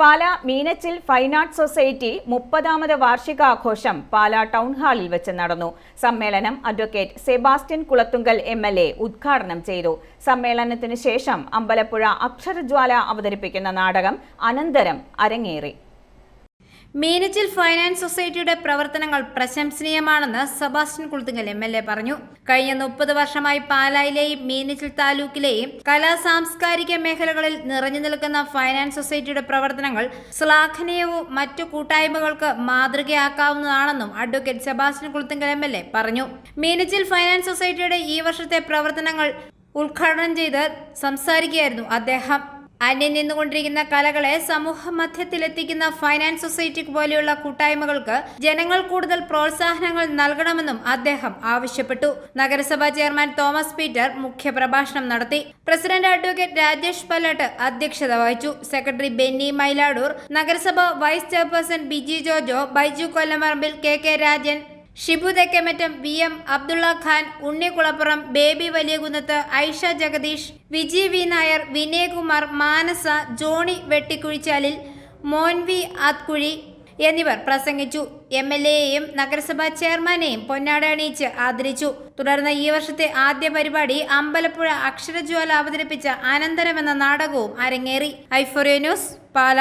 Pala Meenachil fine arts society മുപ്പതാമത് വാർഷികാഘോഷം Pala town ഹാളിൽ വെച്ച് നടന്നു. സമ്മേളനം advocate Sebastian Kulathunkal M L A ഉദ്ഘാടനം ചെയ്തു. സമ്മേളനത്തിന് ശേഷം അമ്പലപ്പുഴ അക്ഷരജ്വാല അവതരിപ്പിക്കുന്ന നാടകം അനന്തരം അരങ്ങേറി. മീനച്ചിൽ ഫൈനാൻസ് സൊസൈറ്റിയുടെ പ്രവർത്തനങ്ങൾ പ്രശംസനീയമാണെന്ന് Sebastian Kulathunkal M L A പറഞ്ഞു. കഴിഞ്ഞ മുപ്പത് വർഷമായി പാലായിലെയും മീനച്ചിൽ താലൂക്കിലെയും കലാ സാംസ്കാരിക മേഖലകളിൽ നിറഞ്ഞു നിൽക്കുന്ന ഫൈനാൻസ് സൊസൈറ്റിയുടെ പ്രവർത്തനങ്ങൾ ശ്ലാഘനീയവും മറ്റു കൂട്ടായ്മകൾക്ക് മാതൃകയാക്കാവുന്നതാണെന്നും advocate Sebastian Kulathunkal M L A പറഞ്ഞു. മീനച്ചിൽ ഫൈനാൻസ് സൊസൈറ്റിയുടെ ഈ വർഷത്തെ പ്രവർത്തനങ്ങൾ ഉദ്ഘാടനം ചെയ്ത് സംസാരിക്കുകയായിരുന്നു അദ്ദേഹം. അന്യം നിന്നുകൊണ്ടിരിക്കുന്ന കലകളെ സമൂഹ മധ്യത്തിലെത്തിക്കുന്ന ഫൈനാൻസ് സൊസൈറ്റി പോലെയുള്ള കൂട്ടായ്മകൾക്ക് ജനങ്ങൾ കൂടുതൽ പ്രോത്സാഹനങ്ങൾ നൽകണമെന്നും അദ്ദേഹം ആവശ്യപ്പെട്ടു. നഗരസഭാ ചെയർമാൻ തോമസ് പീറ്റർ മുഖ്യപ്രഭാഷണം നടത്തി. പ്രസിഡന്റ് അഡ്വക്കേറ്റ് രാജേഷ് പല്ലട്ട് അധ്യക്ഷത വഹിച്ചു. സെക്രട്ടറി ബെന്നി മൈലാടൂർ നഗരസഭ vice chairperson Biji Jojo Baiju Kollamarambil K K Rajan Shibu Thekkemattam V M Abdulla Khan Unnikulappuram Baby Valiyakunnath Aisha Jagadeesh Viji V Nair Vinayakumar Manasa Johny Vettikuzhichalil Monvi Athkuzhi എന്നിവർ പ്രസംഗിച്ചു. M L എയെയും നഗരസഭാ ചെയർമാനെയും പൊന്നാട അണിയിച്ച് ആദരിച്ചു. തുടർന്ന് ഈ വർഷത്തെ ആദ്യ പരിപാടി അമ്പലപ്പുഴ അക്ഷരജ്വാല അവതരിപ്പിച്ച അനന്തരം എന്ന നാടകവും അരങ്ങേറി. ഐഫോറിയ ന്യൂസ് പാല.